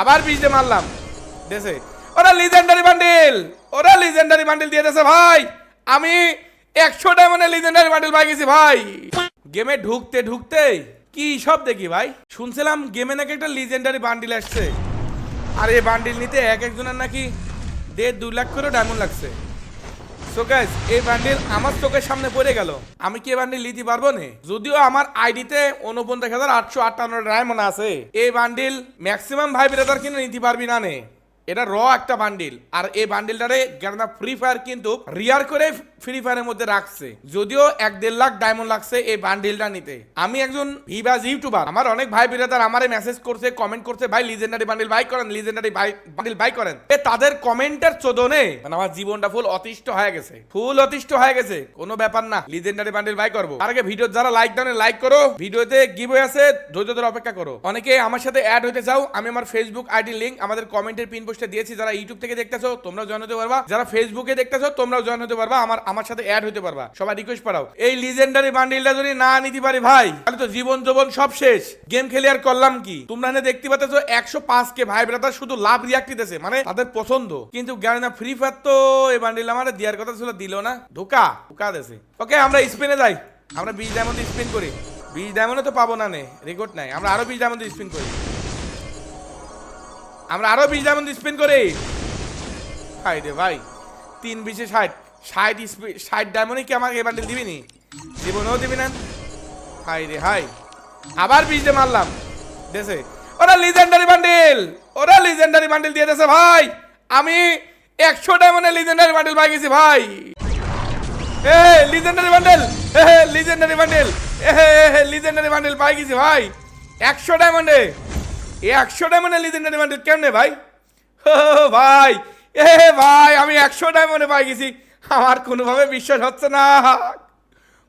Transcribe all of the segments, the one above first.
আবার বিষ দিয়ে মারলাম। দেশে। ওরা লিজেন্ডারি বান্ডিল ওরা লিজেন্ডারি বান্ডিল দিয়ে দেশে ভাই। আমি একশো মানে লিজেন্ডারি বান্ডিল পাই গেছি ভাই। গেমে ঢুকতে ঢুকতে কি সব দেখি ভাই? শুনছিলাম গেমে নাকি একটা লিজেন্ডারি বান্ডিল আসছে। আর এই বান্ডিল নিতে এক একজনের নাকি দেড় দু লাখ করে ডায়মন্ড লাগছে। সো গাইস এই বান্ডিল আমার চোখের সামনে পড়ে গেল। আমি কি এই বান্ডিল নিতে পারব না? যদিও আমার আইডিতে উনপঞ্চাশ হাজার আটশো আটান্ন ডায়মন্ড আছে। এই বান্ডিল ম্যাক্সিমাম ভাই ব্রাদার কিন্তু নিতে পারবি না নে। এটা র একটা বান্ডিল আর এই বান্ডিলটারে কেননা ফ্রি ফায়ার কিন্তু রিয়ার করে ফ্রি ফায়ারের মধ্যে রাখছে। যদিও এক দেড় লাখ ডায়মন্ড লাগছে এই বান্ডিলটা নিতে। আমি একজন ভিভাজ ইউটিউবার আমার অনেক ভাই বিরাদার আমারে মেসেজ করছে কমেন্ট করছে, ভাই লিজেন্ডারি বান্ডিল বাই করেন লিজেন্ডারি বান্ডিল বাই করেন। এ তাদের কমেন্টের চোদনে। মানে আমার জীবনটা ফুল অতিষ্ঠ হয়ে গেছে। ফুল অতিষ্ঠ হয়ে গেছে। কোনো ব্যাপার না লিজেন্ডারি বান্ডিল বাই করব। তার আগে ভিডিও যারা লাইক দাও লাইক করো। ভিডিওতে গিভ আছে ধৈর্য ধরে অপেক্ষা করো। অনেকে আমার সাথে অ্যাড হতে চাও, আমি আমার ফেসবুক আইডি লিংক আমাদের কমেন্টের পিন পোস্টে দিয়েছি। যারা ইউটিউব থেকে দেখতেছো, তোমরাও জয়েন হতে পারবা। যারা ফেসবুকে দেখতেছো, তোমরাও জয়েন হতে পারবা। আমার আমার সাথে অ্যাড হতে পারবা। সবাই রিকোয়েস্ট পাঠাও এই লিজেন্ডারি বান্ডিলটা যদি না নিতে পারি ভাই, তাহলে তো জীবন যৌবন সব শেষ। গেম খেলে আর করলাম কি? তোমরা এখানে দেখতে পাচ্ছ একশো পাঁচ কে ভাই ব্রাদার শুধু লাভ রিয়াক্ট দিতেছে মানে তাদের পছন্দ। কিন্তু জানি না ফ্রি ফায়ার তো এই বান্ডিল আমার দেওয়ার কথা ছিল, দিল না। ধোকা ধোকা দেছে ওকে আমরা স্পিনে যাই। আমরা বিশ ডায়মন্ড স্পিন করি। বিশ ডায়মন্ডে তো পাবো না নে রেকর্ড নাই। আমরা আরও বিশ ডায়মন্ড স্পিন করি। আমরা আরও বিশ ডায়মন্ড স্পিন করি। হাই রে ভাই, তিন বিশে ষাট। ষাট স্পিড ষাট ডায়মন্ডে কি আমাকে এ বান্ডিল দিবি নি? জীবনেও দিবি না? হাই রে হাই আবার দিয়ে মারলাম। দেশে। ওরা লিজেন্ডারি বান্ডিল ওরা লিজেন্ডারি বান্ডিল দিয়ে দেছে ভাই! আমি একশো ডায়মন্ডের লিজেন্ডারি বান্ডিল পাই গেছি ভাই। এ লিজেন্ডারি বান্ডেল এ লিজেন্ডারি বান্ডেল এ লিজেন্ডারি বান্ডেল পাই গেছি ভাই। একশো ডায়মন্ডে একশো ডায়মন্ডে লিজেন্ডারি বান্ডেল কেমনে ভাই? ভাই। এ ভাই, আমি একশো ডায়মন্ডে পাই গেছি। আমার কোনোভাবে বিশ্বাস হচ্ছে না।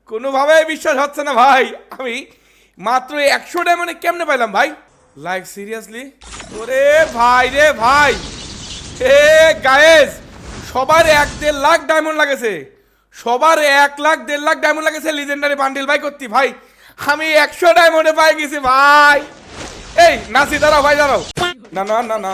কোনোভাবে বিশ্বাস হচ্ছে না ভাই। আমি মাত্র একশো ডায়মন্ডে কেমনে পাইলাম ভাই? লাইক সিরিয়াসলি ওরে ভাই রে ভাই। এ গায়েস সবার এক দেড় লাখ ডায়মন্ড লাগেছে। সবার এক লাখ দেড় লাখ ডায়মন্ড লাগেছে লিজেন্ডারি বান্ডিল ভাই করতে ভাই। আমি একশো ডায়মন্ডে পাই গেছি ভাই। এই, নাসি, দাঁড়াও ভাই, দাঁড়াও। না না না না।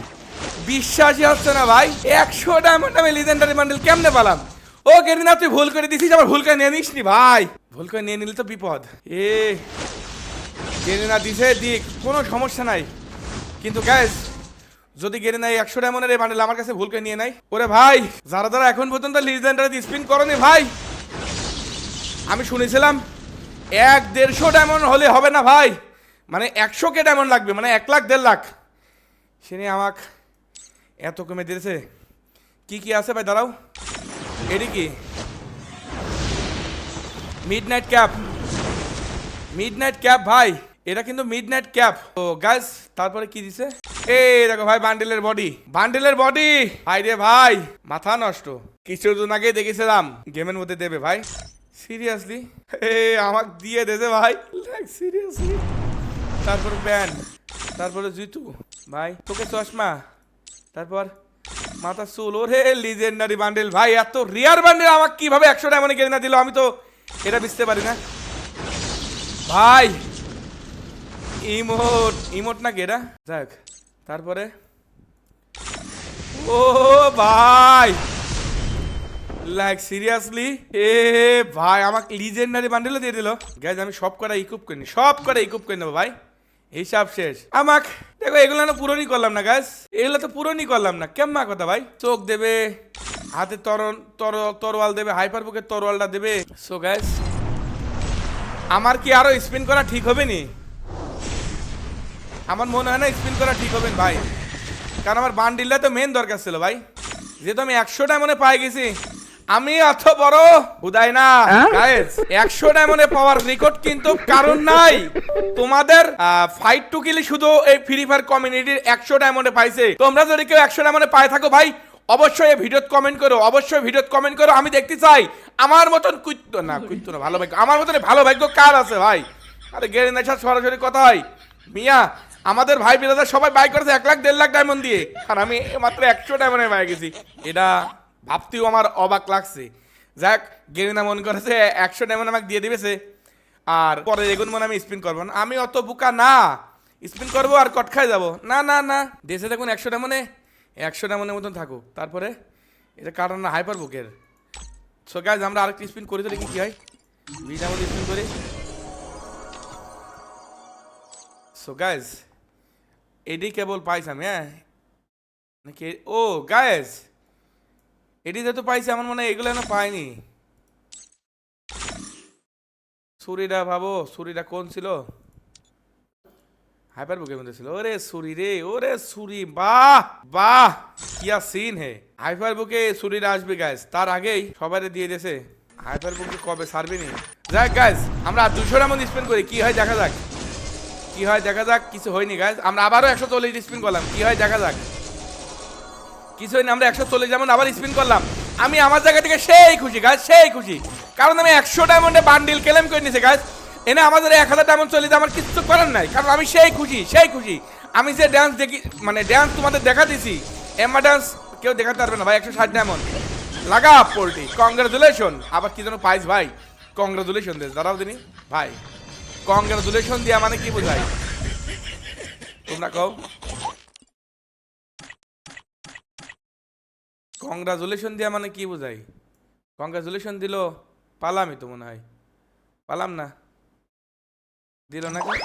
বিশ্বাসই হচ্ছে না ভাই। একশো ডায়মন্ড আমি লিজেন্ডারি বান্ডেল কেমনে পেলাম? ও গেরিনা তুই ভুল করে দিছিস আমার ভুল করে নিয়ে নিস নি ভাই। ভুল করে নিয়ে নিলে তো বিপদ। এ গেরিনা দিছে, দিক, কোনো সমস্যা নাই। কিন্তু গ্যাস যদি গেরিনা এই একশো ডায়মন্ডের এই বান্ডেল আমার কাছে ভুল করে নিয়ে নাই ওরে ভাই, যারা যারা এখন পর্যন্ত লিজেন্ডারি স্পিন করনি ভাই, আমি শুনেছিলাম এক দেড়শো ডায়মন্ড হলে হবে না ভাই। মানে একশো কে ডায়মন্ড লাগবে মানে এক লাখ, দেড় লাখ। সে নিয়ে আমাকে এত কমে দিয়েছে। কি কি আছে ভাই, দাঁড়াও। এটি কি? Midnight cap midnight cap ভাই, এটা কিন্তু মিড নাইট ক্যাপ ও গাইস তারপরে কি দিছে? এই দেখো ভাই বান্ডেলের বডি বান্ডেলের বডি ভাই রে ভাই, মাথা নষ্ট। কিছুদিন আগে দেখেছিলাম গেমের মধ্যে দেবে ভাই। সিরিয়াসলি এ, আমাকে দিয়ে দেবে ভাই। সিরিয়াসলি তারপর প্যান্ট তারপরে জুতু। ভাই, তোকে চশমা। তারপর মাথা চুল, ওরে লিজেন্ডারি বান্ডেল ভাই, এত রিয়ার বান্ডেল আমাকে কীভাবে একশো ডায়মন্ডে কেনে না দিল? আমি তো এটা বুঝতে পারি না। ভাই ইমোট ইমোট না এটা? যাক, তারপরে? ও ভাই লাইক সিরিয়াসলি এ, ভাই, আমাকে লিজেন্ডারি বান্ডেলও দিয়ে দিল। গ্যাস আমি সব কটা ইকুপ করিনি সব কটা ইকুপ করে নেব, ভাই। হিসাব শেষ। আমাক, দেখো, এগুলো না পুরোনি করলাম না গাছ এগুলো তো পুরোনি করলাম না কেমন কথা ভাই। চোখ দেবে, হাতে তরন তর, তরোয়াল দেবে, হাইপার বুকের তরোয়ালটা দেবে। সো গ্যাস আমার কি আরও স্পিন করা ঠিক হবে নি? আমার মনে হয় না স্পিন করা ঠিক হবে ভাই। কারণ আমার বান্ডিলটা তো মেন দরকার ছিল ভাই। যেহেতু আমি একশো মনে পাই গেছি। আমি অত বড় উদয় না। গাইস একশো ডায়মন্ডে পাওয়ার রেকর্ড কিন্তু কারণ নাই। তোমাদের ফাইট টু কিলি শুধু এই ফ্রি ফায়ার কমিউনিটির একশো ডায়মন্ডে পাইছে। তোমরা যদি কেউ একশো ডায়মন্ডে পাই থাকো ভাই অবশ্যই এই ভিডিওত কমেন্ট করো অবশ্যই ভিডিওত কমেন্ট করো। আমি দেখতে চাই আমার মতন কুইত্ত না কুইত্ত না ভালো ভাগ্য আমার মতন ভালো ভাগ্য কার আছে ভাই? আরে গেরিনার সাথে সরাসরি কথা হয়। মিয়া আমাদের ভাই বিরাদার সবাই বাই করেছে এক লাখ দেড় লাখ ডায়মন্ড দিয়ে। আর আমি মাত্র একশো ডায়মন্ডে পাই গেছি। এটা ভাবতেও আমার অবাক লাগছে। যাক, গেরিনা মন করেছে একশো ডায়মন্ড আমাকে দিয়ে দিবেছে। আর পরে এগুন মনে আমি স্পিন করব না। আমি অত বুকা না। স্পিন করব আর কট খাই যাব। না না না। দেশে দেখুন একশো ডায়মন্ডে একশো ডায়মন্ডের মতন থাকুক। তারপরে এটা কারণ না হাইপার বুকের। সো গাইজ আমরা আরেকটি স্পিন করি তো দেখি কি হয়? বিশ ডায়মন্ড স্পিন করি। সো গাইজ এডি কেবল পাইছি আমি হ্যাঁ? নাকি ও গায়েস এডি যেহেতু পাইছি, আমার মনে হয় এগুলো এখনও পাইনি ছুরিটা ভাবো ছুরিটা কোন ছিল? হাইপার বুকের মধ্যে ছিল। ওরে ছুরি রে, ওরে ছুরি বাহ বাহ কিয়া সিন হে। হাইপার বুকে ছুরিটা আসবে গাইস তার আগেই সবাই দিয়ে দিয়েছে। হাইপার বুকে কবে সারবে নি? যাক গাইস আমরা দুশো মধ্যে স্পেন্ড করি, কি হয় দেখা যাক। কি হয় দেখা যাক, কিছু হয়নি গাইজ আমরা আবারও একশো চল্লিশ স্পিন করলাম, কি হয় দেখা যাক। কিছু হয়নি, আমরা একশো চল্লিশ যেমন আবার স্পিন করলাম। আমি আমার জায়গা থেকে সেই খুশি গাছ সেই খুশি। কারণ আমি একশো ডায়মন্ডে বান্ডিল ক্লেম করে নিয়েছি গাছ এনে আমাদের এক হাজার ডায়মন্ড চল্লিশ আমার কিচ্ছু করার নাই। কারণ আমি সেই খুশি সেই খুশি। আমি যে ড্যান্স দেখি মানে ড্যান্স তোমাদের দেখা দিছি এম্মা ড্যান্স কেউ দেখাতে পারবে না, ভাই, একশো ষাট ডায়মন্ড লাগা পোল্টি কংগ্রেচুলেশন আবার কি যেন পাইস ভাই। কংগ্রেচুলেশন দেশ। দাঁড়াও দিনি, ভাই। কংগ্রেচুলেশন দিয়া মানে কি বোঝায় তোমরা কও। কংগ্রাচুলেশন দিয়া মানে কি বোঝাই? কংগ্রাচুলেশন দিল, পালামই তো মনে হয়। পালাম না। দিল না কেন?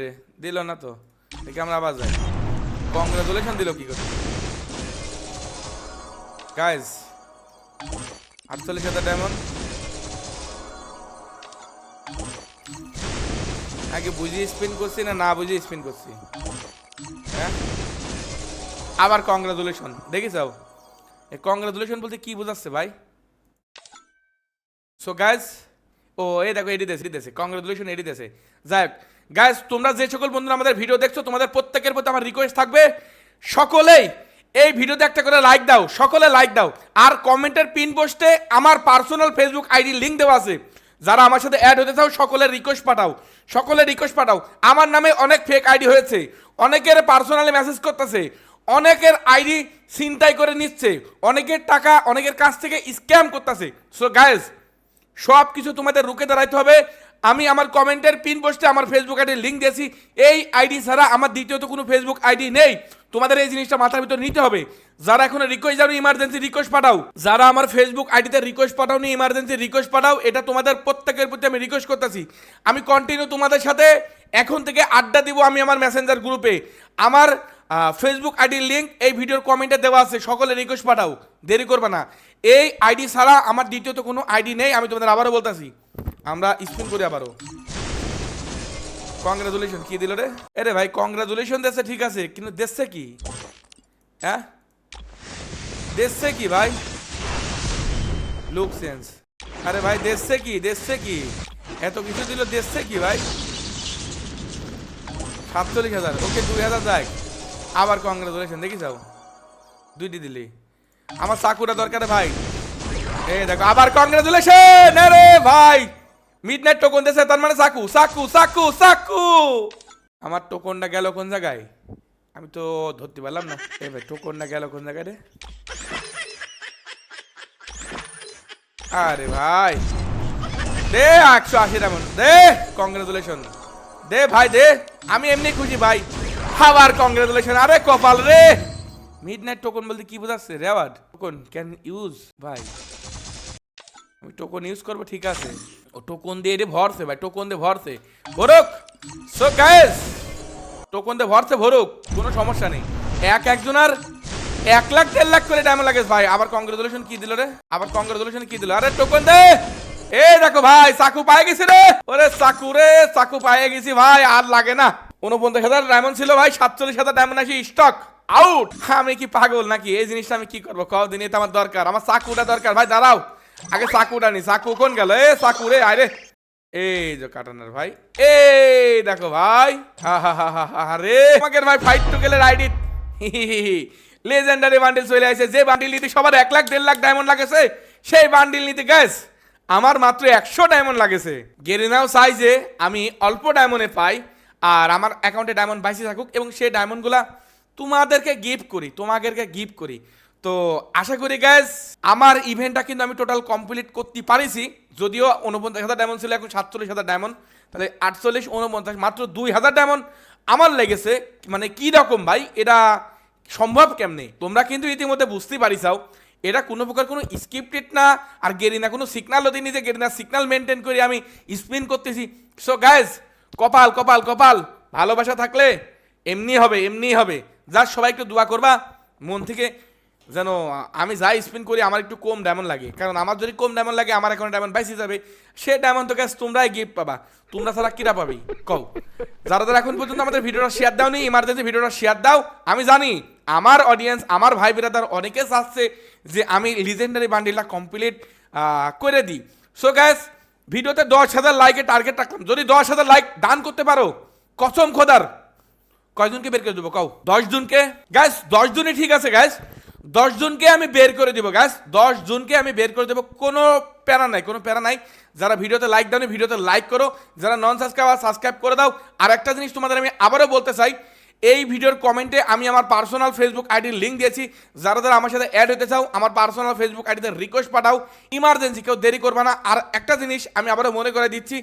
রে? দিল না তো। দেখি আমরা আবার যাই। কংগ্রাচুলেশন দিল কি করে? গাইজ আটচল্লিশ হাজার ডায়মন্ড আগে বুঝিয়ে স্পিন করছি না না বুঝিয়ে স্পিন করছি? হ্যাঁ? আবার কংগ্রাচুলেশন দেখি যাও এই কংগ্রাচুলেশন বলতে কি বোঝাচ্ছে ভাই? সো গাইজ ও, এই দেখো এডি দেশে দেশে কংগ্রাচুলেশন এডি দেশে যাই হোক গাইজ তোমরা যে সকল বন্ধুরা আমাদের ভিডিও দেখছ, তোমাদের প্রত্যেকের প্রতি আমার রিকোয়েস্ট থাকবে, সকলেই এই ভিডিওতে একটা করে লাইক দাও, সকলে লাইক দাও। আর কমেন্টের পিন পোস্টে আমার পার্সোনাল ফেসবুক আইডি লিঙ্ক দেওয়া আছে। যারা আমার সাথে অ্যাড হতে চাও, সকলের রিকোয়েস্ট পাঠাও। সকলের রিকোয়েস্ট পাঠাও। আমার নামে অনেক ফেক আইডি হয়েছে। অনেকের পার্সোনালি মেসেজ করতেছে। অনেকের আইডি ছিনতাই করে নিচ্ছে, অনেকের টাকা অনেকের কাছ থেকে স্ক্যাম করতেছে। সো গাইজ সব কিছু তোমাদের রুখে দাঁড়াইতে হবে। আমি আমার কমেন্টের পিন পোস্টে আমার ফেসবুক আইডির লিঙ্ক দিয়েছি। এই আইডি ছাড়া আমার দ্বিতীয়ত কোনো ফেসবুক আইডি নেই। তোমাদের এই জিনিসটা মাথার ভিতর নিতে হবে। যারা এখন রিকোয়েস্ট যাও ইমার্জেন্সি রিকোয়েস্ট পাঠাও। যারা আমার ফেসবুক আইডিতে রিকোয়েস্ট পাঠাও নি ইমার্জেন্সি রিকোয়েস্ট পাঠাও। এটা তোমাদের প্রত্যেকের প্রতি আমি রিকোয়েস্ট করতেছি। আমি কন্টিনিউ তোমাদের সাথে এখন থেকে আড্ডা দিব আমি আমার মেসেঞ্জার গ্রুপে আমার ফেসবুক আইডির লিঙ্ক এই ভিডিওর কমেন্টে দেওয়া আছে, সকলে রিকোয়েস্ট পাঠাও, দেরি করবে না। এই আইডি ছাড়া আমার দ্বিতীয়ত কোনো আইডি নেই, আমি তোমাদের আবারও বলতেছি। আমরা স্পিন করি আবারও। কংগ্রাচুলেশন কি দিল রে? আরে ভাই কংগ্রাচুলেশন দেশে ঠিক আছে, কিন্তু দেশে কি? হ্যাঁ? দেশে কি ভাই? লুক সেন্স আরে ভাই, দেশে কি দেশে কি? এত কিছু দিল দেশে কি ভাই? সাতচল্লিশ হাজার, ওকে দুই হাজার যাক আবার কংগ্রাচুলেশন দেখি যাও। দুইটি দিলি। আমার চাকুটা দরকার ভাই। এই দেখো, আবার কংগ্রাচুলেশন আরে ভাই মিডনাইট টোকন দিয়েছে, তার মানে চাকু চাকু চাকু চাকু। আমার টোকনটা গেল কোন জায়গায়? আমি তো ধরতে পারলাম না। এই ভাই টোকনটা গেল কোন জায়গায় রে? আরে ভাই। দে, একশো আশি তেমন দে কংগ্রেচুলেশন দে ভাই, দে। আমি এমনি খুশি, ভাই। আবার কংগ্রেচুলেশন আরে কপাল রে। মিড নাইট টোকন বলতে কি বোঝাচ্ছে? রেওয়ার্ড টোকন ক্যান ইউজ ভাই। আমি টোকন ইউজ করব, ঠিক আছে। ও টোকন দিয়ে এটি ভরছে, ভাই টোকন দিয়ে ভরছে। ভরুক। সো গাইস টোকন দিয়ে ভরছে, ভরুক। কোনো সমস্যা নেই। এক একজনের এক লাখ, দেড় লাখ করে ডায়মন্ড লাগে, ভাই। আবার কংগ্রেচুলেশন কি দিল রে? আবার কংগ্রেচুলেশন কি দিল? আরে টোকন দে। এ দেখো, ভাই, চাকু পায়ে গেছি রে। ওরে চাকু রে, চাকু পায়ে গেছি, ভাই। আর লাগে না। উনপঞ্চাশ হাজার ডায়মন্ড ছিল ভাই, সাতচল্লিশ হাজার ডায়মন্ড আসি স্টক আউট আমি কি পাগল নাকি? এই জিনিসটা আমি কি করব? কদিন এটা আমার দরকার। আমার চাকুটা দরকার। ভাই, দাঁড়াও। আগে চাকুটা নি। চাকু কোন গেল? এ, চাকু রে আরে এই যে কাটানোর ভাই। এই দেখো ভাই। হা হা হা হা হা রে। আমাকে ভাই ফাইট টু গেলে রাইড লেজেন্ডারি বান্ডিল চলে আসে। যে বান্ডিল নিতে সবার এক লাখ, দেড় লাখ ডায়মন্ড লাগেছে, সেই বান্ডিল নিতে গ্যাস আমার মাত্র একশো ডায়মন্ড লাগেছে। গেরিনাও চাই যে আমি অল্প ডায়মন্ডে পাই আর আমার অ্যাকাউন্টে ডায়মন্ড বাইসে থাকুক এবং সেই ডায়মন্ডগুলা তোমাদেরকে গিফট করি, তোমাদেরকে গিফট করি। তো আশা করি গ্যাস আমার ইভেন্টটা কিন্তু আমি টোটাল কমপ্লিট করতে পারিছি। যদিও উনপঞ্চাশ হাজার ডায়মন্ড ছিল, এখন সাতচল্লিশ হাজার ডায়মন্ড তাহলে আটচল্লিশ উনপঞ্চাশ মাত্র দুই হাজার ডায়মন্ড আমার লেগেছে। মানে কি রকম ভাই, এটা সম্ভব কেমনে? তোমরা কিন্তু ইতিমধ্যে বুঝতেই পারিসাও এটা কোনো প্রকার কোনো স্ক্রিপ্টেড না, আর গেরিনা কোনো সিগনালও দিইনি যে গেরিনা সিগনাল মেনটেন করে আমি স্পিন করতেছি। সো গাইজ কপাল কপাল কপাল। ভালোবাসা থাকলে এমনি হবে এমনি হবে। যা সবাই একটু দোয়া করবা, মন থেকে যেন আমি যাই স্পিন করি, আমার একটু কম ডায়মন্ড লাগে। কারণ আমার যদি কম ডায়মন্ড লাগে, আমার এখন ডায়মন্ড বাইসে যাবে। সে ডায়মন্ড তো গ্যাস তোমরাই গিফট পাবা। তোমরা ছাড়া কিরা পাবি? কও। যারা যারা এখন পর্যন্ত আমাদের ভিডিওটা শেয়ার দাও নি ইমার্জেন্সি ভিডিওটা শেয়ার দাও। আমি জানি, আমার অডিয়েন্স আমার ভাই বিরাদার অনেকে চাচ্ছে যে আমি লিজেন্ডারি বান্ডিলটা কমপ্লিট করে দিই। সো গ্যাস ভিডিওতে দশ হাজার লাইকের টার্গেট রাখলাম। যদি দশ হাজার লাইক দান করতে পারো, কসম খোদার, কয়জনকে বের করে দেবো কাউ দশ জনকে? গ্যাস দশ জনই ঠিক আছে গ্যাস দশ জনকে আমি বের করে দেবো গ্যাস দশ জনকে আমি বের করে দেবো, কোনো প্যারা নাই, কোনো প্যারা নাই। যারা ভিডিওতে লাইক দাও ভিডিওতে লাইক করো। যারা নন সাবস্ক্রাইব আর সাবস্ক্রাইব করে দাও। আর একটা জিনিস তোমাদের আমি আবারও বলতে চাই এই ভিডিওর কমেন্টে আমি আমার পার্সোনাল ফেসবুক আইডির লিঙ্ক দিয়েছি। যারা যারা আমার সাথে অ্যাড হতে চাও, আমার পার্সোনাল ফেসবুক আইডিতে রিকোয়েস্ট পাঠাও। ইমার্জেন্সি কেউ দেরি করবে না। আর একটা জিনিস আমি আবারও মনে করে দিচ্ছি,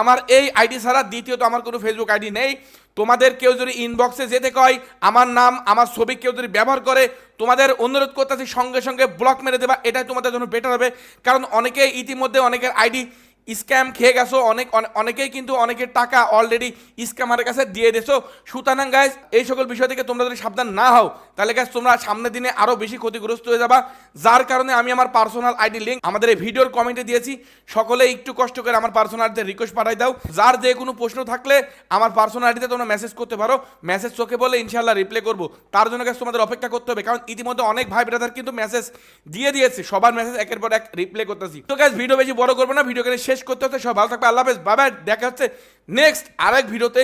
আমার এই আইডি ছাড়া দ্বিতীয়ত আমার কোনো ফেসবুক আইডি নেই। তোমাদের কেউ যদি ইনবক্সে যেতে কয়, আমার নাম, আমার ছবি কেউ যদি ব্যবহার করে, তোমাদের অনুরোধ করতেছি সঙ্গে সঙ্গে ব্লক মেরে দেবা। এটাই তোমাদের জন্য বেটার হবে। কারণ অনেকে ইতিমধ্যে অনেকের আইডি স্ক্যাম খেয়ে গেছো, অনেক অনেকেই কিন্তু অনেকের টাকা অলরেডি স্ক্যামারের কাছে দিয়ে দিয়েছ। সুতরাং গাইজ এই সকল বিষয় থেকে তোমরা যদি সাবধান না হও, তাহলে গাইজ তোমরা সামনের দিনে আরও বেশি ক্ষতিগ্রস্ত হয়ে যাবা। যার কারণে আমি আমার পার্সোনাল আইডি লিঙ্ক আমাদের এই ভিডিওর কমেন্টে দিয়েছি। সকলে একটু কষ্ট করে আমার পার্সোনাল আইডিতে রিকোয়েস্ট পাঠাই দাও। যার যে কোনো প্রশ্ন থাকলে আমার পার্সোনাল আইডিতে তোমরা মেসেজ করতে পারো। মেসেজ চোখে বলে ইনশাল্লাহ রিপ্লাই করব। তার জন্য গাইজ তোমাদের অপেক্ষা করতে হবে, কারণ ইতিমধ্যে অনেক ভাই ব্রাদার কিন্তু মেসেজ দিয়ে দিয়েছে। সবার মেসেজ একের পর এক রিপ্লাই করতেছি। তো গাইজ ভিডিও বেশি বড় করব না ভিডিও শেষ করতে হচ্ছে। সব ভালো থাকবে আল্লাহ হাফেজ। বাবা দেখা হচ্ছে নেক্সট আরেক ভিডিওতে